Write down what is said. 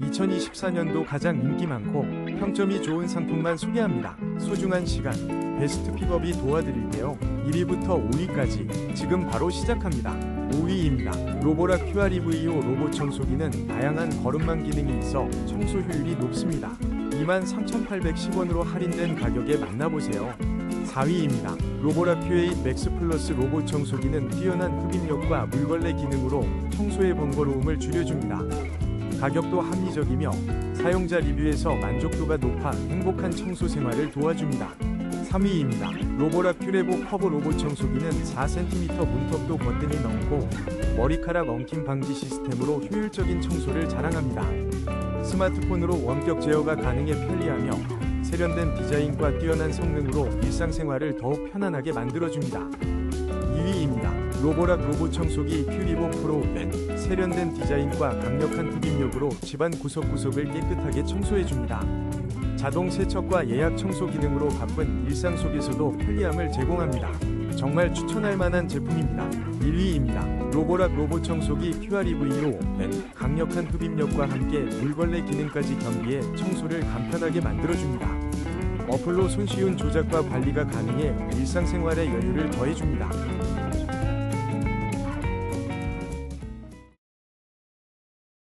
2024년도 가장 인기 많고 평점이 좋은 상품만 소개합니다. 소중한 시간, 베스트 픽업이 도와드릴게요. 1위부터 5위까지 지금 바로 시작합니다. 5위입니다. 로보라 QREVO 로봇 청소기는 다양한 거름망 기능이 있어 청소 효율이 높습니다. 23,810원으로 할인된 가격에 만나보세요. 4위입니다. 로보라 QA 맥스 플러스 로봇 청소기는 뛰어난 흡입력과 물걸레 기능으로 청소의 번거로움을 줄여줍니다. 가격도 합리적이며 사용자 리뷰에서 만족도가 높아 행복한 청소 생활을 도와줍니다. 3위입니다. 로보라 큐레보 커브 로봇 청소기는 4cm 문턱도 거뜬히 넘고 머리카락 엉킴 방지 시스템으로 효율적인 청소를 자랑합니다. 스마트폰으로 원격 제어가 가능해 편리하며 세련된 디자인과 뛰어난 성능으로 일상생활을 더욱 편안하게 만들어줍니다. 2위입니다. 로보락 로봇 청소기 큐리보 프로 맨 세련된 디자인과 강력한 흡입력으로 집안 구석구석을 깨끗하게 청소해줍니다. 자동 세척과 예약 청소 기능으로 바쁜 일상 속에서도 편리함을 제공합니다. 정말 추천할 만한 제품입니다. 1위입니다. 로보락 로봇 청소기 QREV5 맨 강력한 흡입력과 함께 물걸레 기능까지 겸비해 청소를 간편하게 만들어줍니다. 어플로 손쉬운 조작과 관리가 가능해 일상생활의 여유를 더해줍니다.